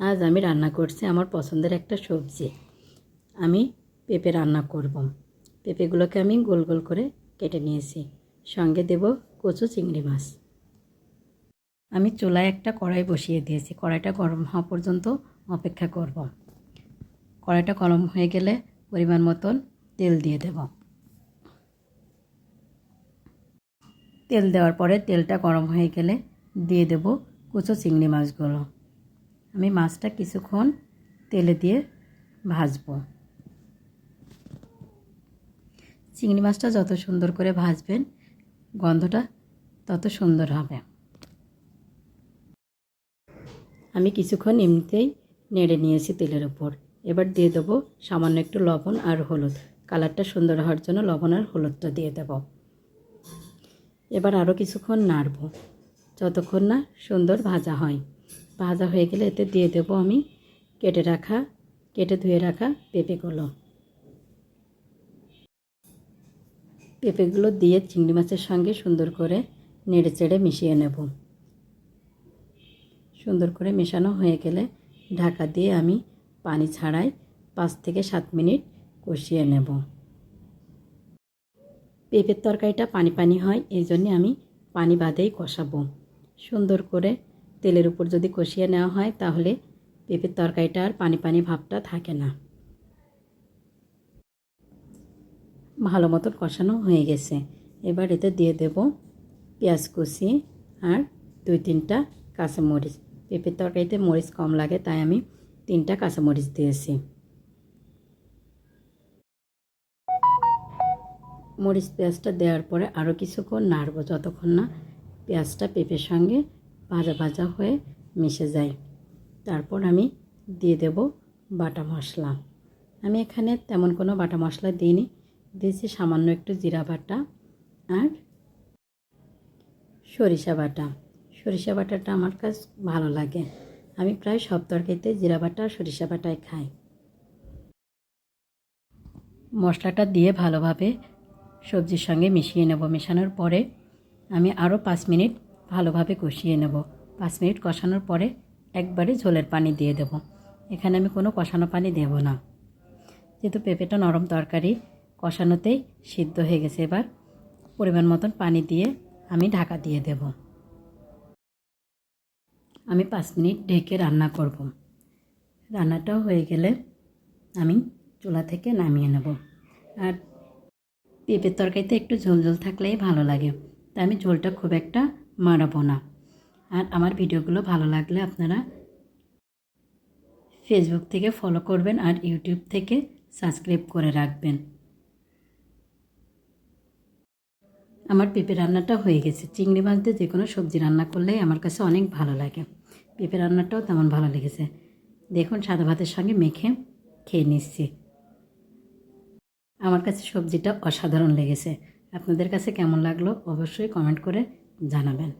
আজ আমি রান্না করছি আমার পছন্দের একটা সবজি। আমি পেঁপে রান্না করব। পেঁপেগুলোকে আমি গোল গোল করে কেটে নিয়েছি। সঙ্গে দেব কচু চিংড়ি মাছ। আমি চুলায় একটা কড়াই বসিয়ে দিয়েছি। কড়াইটা গরম হওয়া পর্যন্ত অপেক্ষা করব। কড়াইটা গরম হয়ে গেলে পরিমাণ মতন তেল দিয়ে দেব। তেল দেওয়ার পরে তেলটা গরম হয়ে গেলে দিয়ে দেব কুচো চিংড়ি মাছগুলো। আমি মাছটা কিছুক্ষণ তেলে দিয়ে ভাজবো। চিংড়ি মাছটা যত সুন্দর করে ভাজবেন, গন্ধটা তত সুন্দর হবে। আমি কিছুক্ষণ এমনিতেই নেড়ে নিয়েছি তেলের উপর। এবার দিয়ে দেবো সামান্য একটু লবণ আর হলুদ। কালারটা সুন্দর হওয়ার জন্য লবণ আর হলুদটা দিয়ে দেব। এবার আরও কিছুক্ষণ নাড়ব। যতক্ষণ না সুন্দর ভাজা হয়। ভাজা হয়ে গেলে এতে দিয়ে দেব আমি কেটে রাখা, কেটে ধুয়ে রাখা পেঁপেগুলো। পেঁপেগুলো দিয়ে চিংড়ি মাছের সঙ্গে সুন্দর করে নেড়ে চেড়ে মিশিয়ে নেব। সুন্দর করে মেশানো হয়ে গেলে ঢাকা দিয়ে আমি পানি ছাড়াই পাঁচ থেকে সাত মিনিট কষিয়ে নেব। পেঁপের তরকারিটা পানি পানি হয়, এই জন্যে আমি পানি বাদেই কষাবো। সুন্দর করে তেলের উপর যদি কষিয়ে নেওয়া হয়, তাহলে পেঁপের তরকারিটা আর পানি পানি ভাবটা থাকে না। ভালো মতন কষানো হয়ে গেছে। এবার এতে দিয়ে দেব পেঁয়াজ কুচি আর দুই তিনটা কাঁচামরিচ। পেঁপের তরকারিতে মরিচ কম লাগে, তাই আমি তিনটা কাঁচামরিচ দিয়েছি। মরিচ পেঁয়াজটা দেওয়ার পরে আরও কিছুক্ষণ নাড়ব, যতক্ষণ না পেঁয়াজটা পেঁপের সঙ্গে ভাজা ভাজা হয়ে মিশে যায়। তারপর আমি দিয়ে দেব বাটা মশলা। আমি এখানে তেমন কোনো বাটা মশলা দিইনি, দিয়েছি সামান্য একটু জিরা বাটা আর সরিষা বাটা। সরিষা বাটাটা আমার কাছ ভালো লাগে। আমি প্রায় সব তরকারিতে জিরা বাটা আর সরিষা বাটাই খাই। মশলাটা দিয়ে ভালোভাবে সবজির সঙ্গে মিশিয়ে নেব। মেশানোর পরে আমি আরও পাঁচ মিনিট ভালোভাবে কষিয়ে নেব। পাঁচ মিনিট কষানোর পরে একবারে ঝোলের পানি দিয়ে দেব। এখানে আমি কোনো কষানো পানি দেব না। যেহেতু পেঁপেটা নরম তরকারি, কষানোতেই সিদ্ধ হয়ে গেছে এবার। পরিমাণ মতন পানি দিয়ে আমি ঢাকা দিয়ে দেব। আমি পাঁচ মিনিট ঢেকে রান্না করব। রান্নাটাও হয়ে গেলে আমি চুলা থেকে নামিয়ে নেব। আর পেঁপের তরকারিতে একটু ঝোল ঝোল থাকলেই ভালো লাগে। তাই আমি ঝোলটা খুব একটা মারাবো না। আর আমার ভিডিওগুলো ভালো লাগলে আপনারা ফেসবুক থেকে ফলো করবেন আর ইউটিউব থেকে সাবস্ক্রাইব করে রাখবেন। আমার পেঁপে রান্নাটা হয়ে গেছে। চিংড়ি মাছ দিয়ে যে কোনো সবজি রান্না করলেই আমার কাছে অনেক ভালো লাগে। পেঁপে রান্নাটাও তেমন ভালো লেগেছে। দেখুন, সাদা ভাতের সঙ্গে মেখে খেয়ে নিচ্ছি। আমার কাছে সবজিটা অসাধারণ লেগেছে। আপনাদের কাছে কেমন লাগল অবশ্যই কমেন্ট করে জানাবেন।